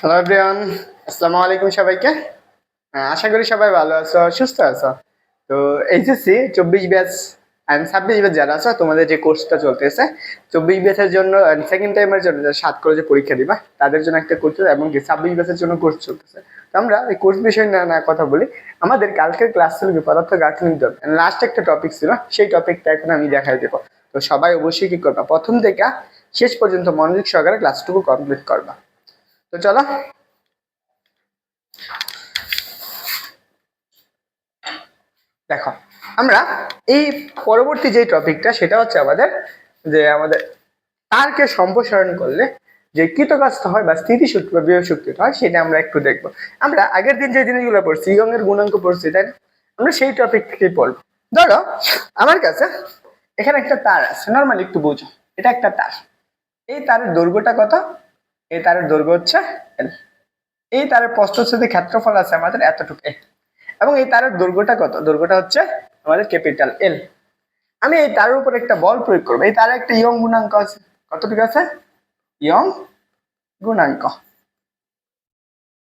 Hello everyone আসসালামু আলাইকুম সবাইকে। আহ, আশা করি সবাই ভালো আছো সুস্থ আছো। তো এইচএসসি চব্বিশ ব্যাচ অ্যান্ড ছাব্বিশ ব্যাচ যারা আছো তোমাদের যে কোর্সটা চলতেছে চব্বিশ ব্যাচের জন্য সেকেন্ড টাইমের জন্য যারা সাত করে যে পরীক্ষা দিবা। তাদের জন্য একটা কোর্স এবং কি ছাব্বিশ ব্যাচের জন্য কোর্স চলতেছে। তো আমরা এই কোর্স বিষয় না না কথা বলি। আমাদের কালকের ক্লাস ছিল কি পদার্থ গাঠনিক লাস্ট একটা টপিক ছিল সেই টপিকটা এখন আমি দেখাই দেবো। তো সবাই অবশ্যই কি করবা? প্রথম থেকে শেষ পর্যন্ত মনোযোগ সহকারে ক্লাসটুকু কমপ্লিট করবা তো চলো। দেখো, আমরা এই পরবর্তী যে টপিকটা, সেটা হচ্ছে আমাদের যে আমাদের তারকে সম্প্রসারণ করলে যে কৃতকাস্ত হয় বা স্থিতিশক্তি বা বিভব হয়, সেটা আমরা একটু দেখব। আমরা আগের দিন যে জিনিসগুলো পড়ছি ইয়ং এর গুণাঙ্ক পড়ছি, তাই? আমরা সেই টপিক থেকেই পড়ব। ধরো, আমার কাছে এখানে একটা তার আছে। নর্মালি একটু বুঝো। এটা একটা তার। এই তারের দৈর্ঘ্যটা কত? এই তারের দৈর্ঘ্য হচ্ছে এল এই তারের প্রস্থচ্ছেদের ক্ষেত্রফল আছে আমাদের এতটুকু। এবং এই তারের দৈর্ঘ্যটা কত? দৈর্ঘ্যটা হচ্ছে আমাদের ক্যাপিটাল এল আমি এই তারের উপর একটা বল প্রয়োগ করব। এই তারে একটা ইয়ং গুণাঙ্ক আছে। কতটুকু আছে? ইয়ং গুণাঙ্ক।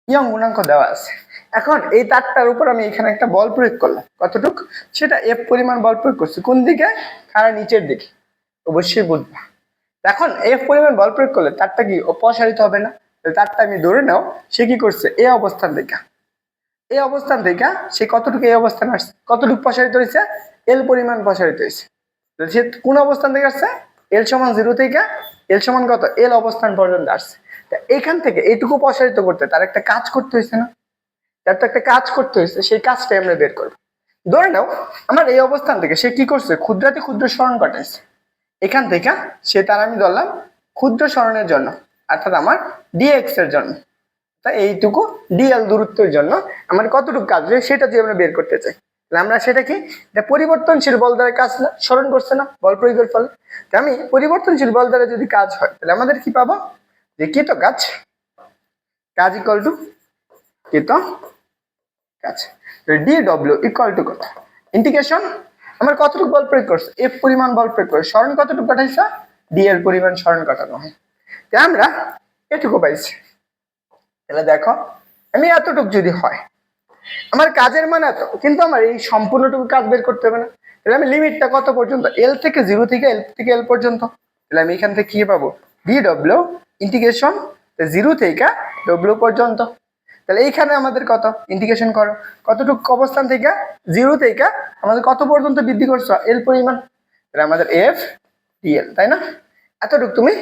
ইয়ং গুণাঙ্ক দেওয়া আছে। এখন এই তারটার উপর আমি এখানে একটা বল প্রয়োগ করলাম। কতটুক? সেটা এফ পরিমাণ বল প্রয়োগ করছি। কোন দিকে? খাড়া নিচের দিকে। অবশ্যই বুঝবা এখন এফ পরিমাণ বল প্রয়োগ করলে তারটা কি অপসারিত হবে না? তারটা আমি ধরে নাও, সে কি করছে? এ অবস্থান থেকে। এই অবস্থান থেকে সে কতটুকু এই অবস্থান আসছে? কতটুকু প্রসারিত হয়েছে? এল পরিমাণ প্রসারিত হয়েছে। সে কোন অবস্থান থেকে আসছে? এল সমান জিরো থেকে এল সমান কত? এল অবস্থান পর্যন্ত আসছে। তা এখান থেকে এটুকু প্রসারিত করতে তার একটা কাজ করতে হয়েছে না? তার তো একটা কাজ করতে হয়েছে, সেই কাজটাই আমরা বের করব। ধরে নাও, আমার এই অবস্থান থেকে সে কি করছে? ক্ষুদ্রাতি ক্ষুদ্র স্মরণ ঘটাইছে এখান থেকে সে তার আমি ধরলাম ক্ষুদ্র স্মরণের জন্য, অর্থাৎ আমার ডিএক্স এর জন্য। তা এইটুকু ডিএল দূরত্বের জন্য আমার কতটুকু কাজ হবে সেটা দিয়ে আমরা বের করতে চাই, তাহলে আমরা সেটা কি? এটা পরিবর্তনশীল বল দ্বারা কাজ না, স্মরণ করছে না, বল প্রয়োগের ফলে। আমি পরিবর্তনশীল বল দ্বারা যদি কাজ হয়, তাহলে আমাদের কি পাবো? যে কৃত কাজ কাজ ইকুয়াল টু কৃত কাজ ডি ডব্লিউ ইকুয়াল টু কত? ইন্টিগ্রেশন আমার কতটুকু বল প্রয়োগ করছে? এফ পরিমাণ বল প্রয়োগ করে। স্মরণ কতটুকু কাটাইছে? ডিএল পরিমাণ স্মরণ কাটানো হয়। আমরা এটুকু পাইছি। তাহলে দেখো, আমি এতটুকু যদি হয়, আমার কাজের মান এত, কিন্তু আমার এই সম্পূর্ণটুকু কাজ বের করতে হবে না। তাহলে আমি লিমিটটা কত পর্যন্ত? এল থেকে জিরো থেকে এল থেকে এল পর্যন্ত। তাহলে আমি এখান থেকে কি পাবো? ডি ডব্লিউ ইন্টিগ্রেশন জিরো থেকে ডব্লিউ পর্যন্ত। তাহলে এইখানে আমাদের কত? ইন্ডিকেশন করো। কতটুকু অবস্থান থেকে? জিরো থেকে আমাদের কত পর্যন্ত বৃদ্ধি করছ? এল পরিমাণ। তাহলে আমাদের এফ ডিএল তাই না? এতটুকু তুমি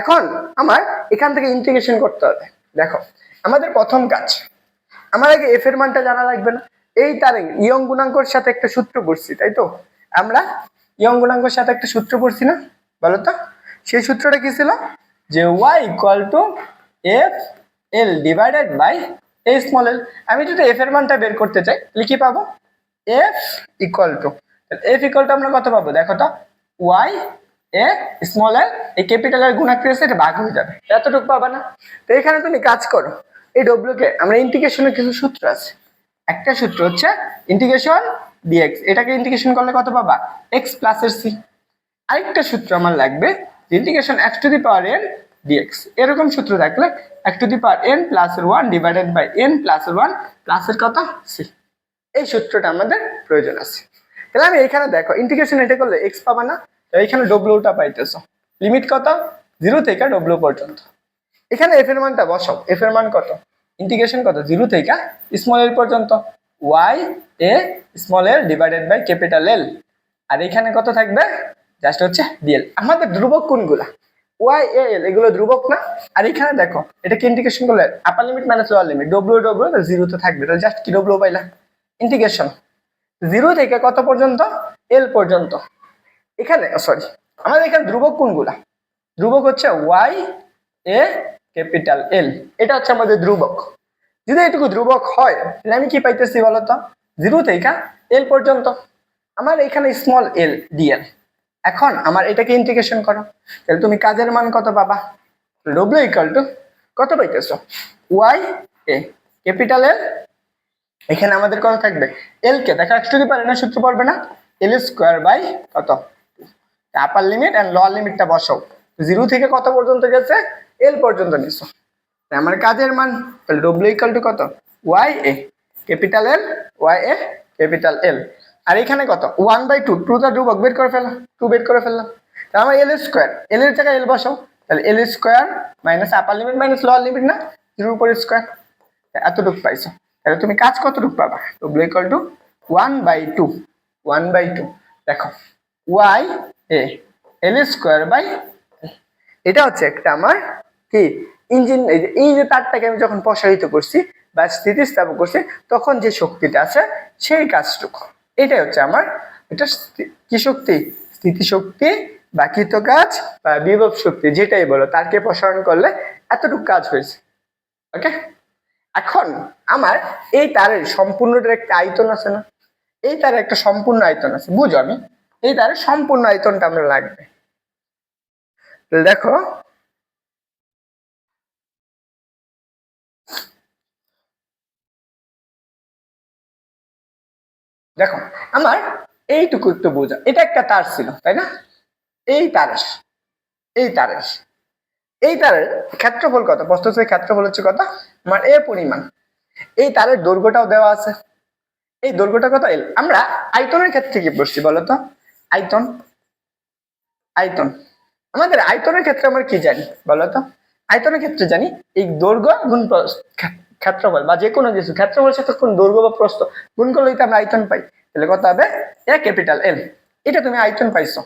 এখন আমার এখান থেকে ইন্টিগ্রেশন করতে হবে। দেখো, আমাদের প্রথম কাজ। আমার আগে এফ এর মানটা জানা লাগবে না। এই তারে ইয়ং গুণাঙ্কর সাথে একটা সূত্র পড়ছি, তাই তো? আমরা ইয়ং গুণাঙ্কর সাথে একটা সূত্র পড়ছি না? বলো তো? সেই সূত্রটা কি ছিল? যে Y equal to F L divided by A small L আমি যদি এফ এর মানটা বের করতে চাই, তাহলে কি পাবো? F equal to F equal to আমরা কত পাবো? দেখো তো ওয়াই এ স্মল এল এই ক্যাপিটাল এর গুণাক রয়েছে এটা ভাগ হয়ে যাবে। এতটুকু পাবা না? তো এখানে তুমি কাজ করো। এই ডব্লিউ কে, আমরা ইন্টিগ্রেশনের কিছু সূত্র আছে। একটা সূত্র হচ্ছে ইন্টিগ্রেশন ডিএক্স এটাকে ইন্টিগ্রেশন করলে কত পাবা? এক্স প্লাস এর সি আরেকটা সূত্র আমার লাগবে integration X to the power N DX এরকম সূত্র থাকলে X to the power N plus one divided by N plus এর ওয়ান প্লাস এর কত সি এই সূত্রটা আমাদের প্রয়োজন আছে। তাহলে আমি এখানে দেখো ইন্টিগ্রেশন এটা করলে এক্স পাবা না এখানে ডব্লিউটা পাইতেছো। লিমিট কত? জিরো থেকে ডব্লিউ পর্যন্ত। এখানে এফ এর মানটা বসাও। এফ এর মান কত? ইন্টিগ্রেশন কত? জিরো থেকে স্মল এল পর্যন্ত। Y A small L divided by capital L আর এখানে কত থাকবে? জাস্ট হচ্ছে ডিএল আমাদের ধ্রুবক কোনগুলা? ওয়াই এল এগুলো ধ্রুবক না? আর এখানে দেখো, এটাকে ইন্টিগ্রেশন করলে upper limit minus lower limit W W zero তো থাকবে। তাহলে জাস্ট কি ডব্লিউ পাইলা? ইন্টিগ্রেশন জিরো থেকে কত পর্যন্ত? এল পর্যন্ত। এখানে সরি আমাদের এখানে ধ্রুবক কোনগুলা? ধ্রুবক হচ্ছে ওয়াই এ ক্যাপিটাল এল এটা হচ্ছে আমাদের ধ্রুবক। যদি এটুকু ধ্রুবক হয়, তাহলে আমি কি পাইতেছি বলতো? জিরো থেকে এল পর্যন্ত। আমার এখানে স্মল এল ডিএল এখন আমার এটাকে ইন্টিগ্রেশন করো। তাহলে তুমি কাজের মান কত পাবা? ডব্লিউ ইকাল টু কত পাইতেছো? ওয়াই এ ক্যাপিটাল এল এখানে আমাদের কত থাকবে? এল কে, দেখা একটু পারে না, সূত্র পড়বে না? এল স্কোয়ার বাই কত? আপার লিমিট অ্যান্ড লোয়ার লিমিটটা বসাও। জিরো থেকে কত পর্যন্ত গেছে? এল পর্যন্ত নিছো। আমার কাজের মান, তাহলে ডব্লিউ ইকাল টু কত? Y A capital L Y A capital L আর এখানে কত? One by two to the ধ্রুবক বের করে ফেললাম টু বের করে ফেললাম। তাহলে আমার এল স্কোয়ার এল এর জায়গায় এল বসাও, তাহলে L square minus upper limit minus lower limit না? জিরোর উপর স্কোয়ার এতটুকু পাইছো। তাহলে তুমি কাজ কতটুকু পাবা? W equal to one by two one by two দেখো Y A L square by এটা হচ্ছে একটা আমার কি? ইঞ্জিন এই যে এই যে তারটাকে আমি যখন প্রসারিত করছি বা স্থিতিস্থাপক করছি, তখন যে শক্তিটা আছে, সেই কাজটুকু। এটাই হচ্ছে আমার এটা কি শক্তি? স্থিতিশক্তি বা কৃত কাজ, বা বিভব শক্তি, যেটাই বলো তারকে প্রসারণ করলে এতটুকু কাজ হয়েছে। ওকে? এখন আমার এই তারের সম্পূর্ণটার একটা আয়তন আছে না? এই তারের একটা সম্পূর্ণ আয়তন আছে, বুঝো আমি? এই তারের সম্পূর্ণ আয়তনটা আমরা লাগবে। দেখো দেখো, আমার এইটুকু একটু বোঝা। এটা একটা তার ছিল, তাই না? এই তারের এই তারের। এই তারের ক্ষেত্রফল কত? প্রস্তুতের ক্ষেত্রফল হচ্ছে কত? আমার এ পরিমাণ। এই তারের দৈর্ঘ্যটাও দেওয়া আছে। এই দৈর্ঘ্যটা কত? এল আমরা আয়তনের ক্ষেত্রে কি পড়ছি বলতো আয়তন আয়তন। আমাদের আয়তনের ক্ষেত্রে আমরা কি জানি বলতো আয়তনের ক্ষেত্রে জানি এই দৈর্ঘ্য গুণ ক্ষেত্রফল বা যে কোনো কিছু, ক্ষেত্রফলের সাথে কোন দৈর্ঘ্য বা প্রস্থ, গুণ করলেই তো আমরা আয়তন পাই। তাহলে কত হবে? এ ক্যাপিটাল এল এটা তুমি আয়তন পাইছো।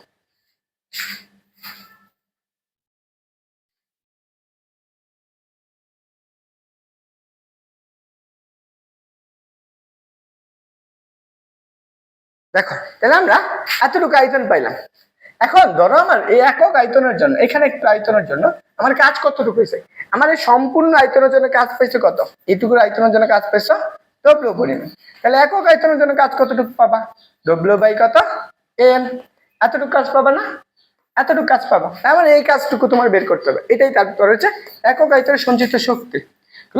দেখো, তাহলে আমরা এতটুকু আয়তন পাইলাম। এখন ধরো আমার এই একক আয়তনের জন্য, এখানে একটু আয়তনের জন্য, আমার কাজ কতটুকু হয়েছে? আমার এই সম্পূর্ণ আয়তনের জন্য কাজ পেয়েছে কত? এইটুকুর আয়তনের জন্য কাজ পেয়েছ ডব্লিউ পরিমাণ। তাহলে একক আয়তনের জন্য কাজ কতটুকু পাবা? ডব্লিউ বাই কত? এন এতটুকু কাজ পাবা না? এতটুকু কাজ পাবা। তার মানে এই কাজটুকু তোমার বের করতে হবে। এটাই তারপর হচ্ছে একক আয়তনের সঞ্চিত শক্তি।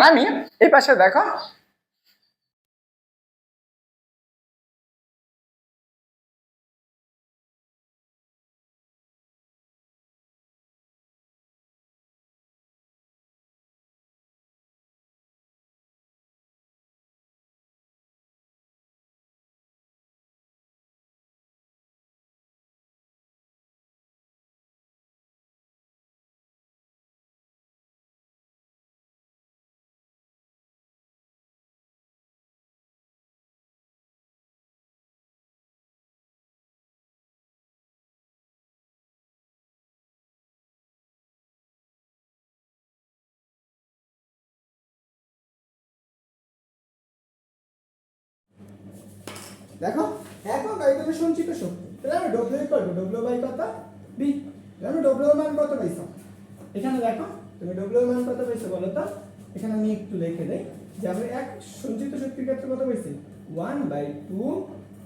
আমি এই পাশে দেখো দেখো একক আয়তনের সঞ্চিত শক্তি তাহলে আমি W equal to W by কত? বি তাহলে আমি ডব্লিউ মান কত পাইছো? এখানে দেখো, তুমি ডব্লিউ মান কত পাইছো বলো তো? এখানে আমি একটু লিখে দেই, যে আমরা এক সঞ্চিত শক্তির ক্ষেত্রে কত পাইছি? One by two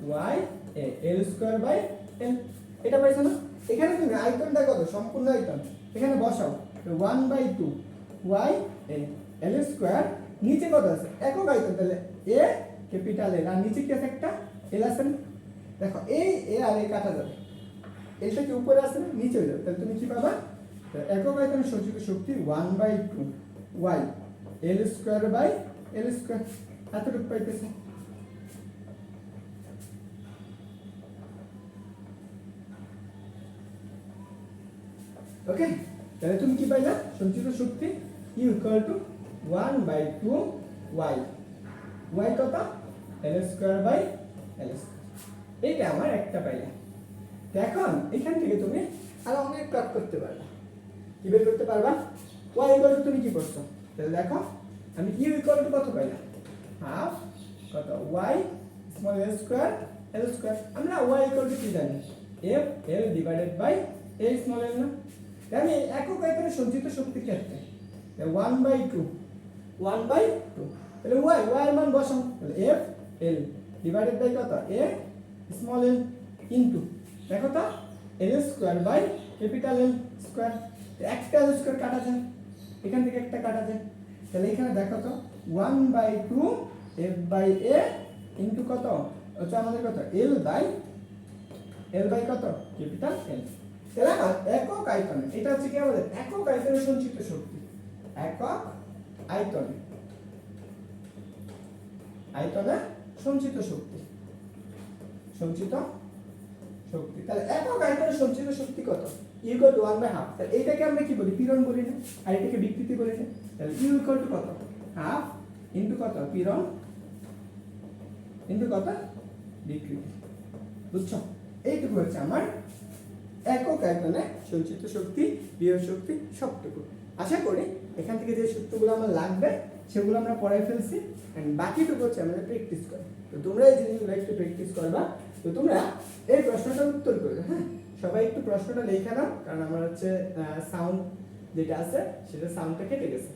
Y A L square by L এটা পাইছো না? এখানে তুমি আয়তনটা কত? সম্পূর্ণ আয়তন। এখানে বসাও one by two Y A L square নিচে কত আছে? একক আয়তন, তাহলে এ ক্যাপিটাল এল আর নিচে কি আছে একটা? এল আছে না? দেখো এই এ আর এ কাটা যাবে। এটা কি উপরে আছে না? নিচে যাবে। তাহলে তুমি কি পাবা? একক আয়তনের সঞ্চিত শক্তি one by two Y L square by L square এতটুকু পাইতেছে। ওকে তাহলে তুমি কি পাইলা? সঞ্চিত শক্তি U equal to one by two Y Y কত? এল স্কোয়ার বাই এল এইটা আমার একটা পাইলাম এখন এখান থেকে তুমি আরও অনেক কাজ করতে পারবা। কি বের করতে পারবা? ওয়াই ইকুয়াল টু তুমি কি করছ? তাহলে দেখো, আমি ইউ ইকুয়াল টু কত পাইলাম? হাফ কত? Y small L square L square আমরা ওয়াই ইকুয়াল টু কি জানি? F L divided by A small L না? আমি একক আয়তনে সঞ্চিত শক্তি ক্ষেত্রে one by two one by two তাহলে ওয়াই ওয়াই এর মান বসাও। তাহলে এফ এল ডিভাইডেড বাই কত? এ স্মল এল ইনটু দেখো তো L square by capital L square একটা এল স্কোয়ার কাটা যায় এখান থেকে একটা কাটা যায় তাহলে এখানে দেখো তো one by two F by A into কত? হচ্ছে আমাদের কত? এল বাই এল বাই কত? ক্যাপিটাল এল তাহলে আমার একক আয়তনে, এটা হচ্ছে কি আমাদের? একক আয়তনে সঞ্চিত শক্তি। একক আয়তনে। আয়তনে সঞ্চিত শক্তি। সঞ্চিত শক্তি। তাহলে একক আয়তনে সঞ্চিত শক্তি কত? ওয়ান বাই হাফ তাহলে এইটাকে আমরা কি বলি? পীড়ন বলি না। আর এটাকে বিকৃতি বলি না। তাহলে ইউ টু কত? হাফ ইন্টু কত? পীড়ন। ইন্টু কত? বিকৃতি। বুঝছ? এইটুকু হচ্ছে আমার একক আয়তনে সঞ্চিত শক্তি, বিয়োগ শক্তি, সবটুকু। আশা করি এখান থেকে যে সূত্রগুলো আমার লাগবে সেগুলো আমরা পড়াই ফেলছি। অ্যান্ড বাকিটুকু হচ্ছে আমাদের প্র্যাকটিস করা। তো তোমরা এই জিনিসগুলো একটু প্র্যাকটিস করবা। তো তোমরা এই প্রশ্নটার উত্তর করবে হ্যাঁ? সবাই একটু প্রশ্নটা লেখা নাও, কারণ আমার হচ্ছে সাউন্ড যেটা আছে, সেটা সাউন্ডটা কেটে গেছে।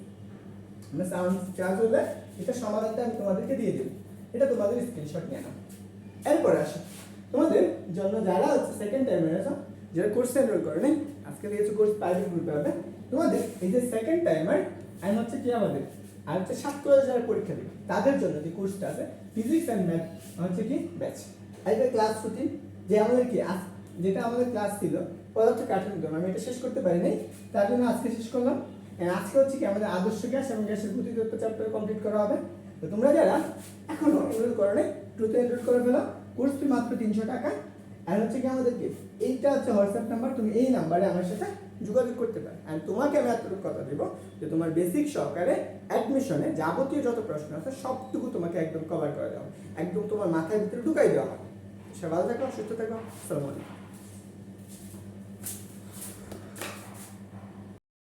আমরা সাউন্ড চার্জ হলে এটা সমাধানটা আমি তোমাদেরকে দিয়ে দেবো। এটা তোমাদের স্ক্রিনশট নিয়ে নাও। এরপরে আসো। তোমাদের জন্য যারা হচ্ছে সেকেন্ড টাইমে আছো, যারা কোর্স এনরোল করে আজকে দিয়েছ কোর্স প্রাইভেট গ্রুপে হবে। তোমাদের এই যে সেকেন্ড টাইমার আমি হচ্ছে কি আমাদের আর হচ্ছে সাত করে যারা পরীক্ষা দিবে, তাদের জন্য যে কোর্সটা আছে ফিজিক্স অ্যান্ড ম্যাথ হচ্ছে কি ব্যাচ আর এটা ক্লাস রুটিন যে আমাদের কি যেটা আমাদের ক্লাস ছিল, পদার্থ কাঠামো ধর্ম আমি এটা শেষ করতে পারি নাই তার জন্য আজকে শেষ করলাম। আজকে হচ্ছে কি আমাদের আদর্শ গ্যাস এবং গ্যাসের প্রতিতত্ত্ব চ্যাপ্টার কমপ্লিট করা হবে। তো তোমরা যারা এখনও এনরোল করো নাই, দ্রুত এনরোল করে ফেলো। কোর্স ফি মাত্র তিনশো টাকা। আর হচ্ছে কি আমাদের এইটা হচ্ছে হোয়াটসঅ্যাপ নাম্বার তুমি এই নাম্বারে আমার সাথে যোগাযোগ করতে পারে। অ্যান্ড তোমাকে আমি এতটুকু কথা দেবো যে তোমার বেসিক সহকারে অ্যাডমিশনে যাবতীয় যত প্রশ্ন আছে সবটুকু তোমাকে একদম কভার করে দেওয়া একদম তোমার মাথার ভিতরে ঢুকাই দেওয়া হবে। সে ভালো থাকো, সুস্থ থাকো।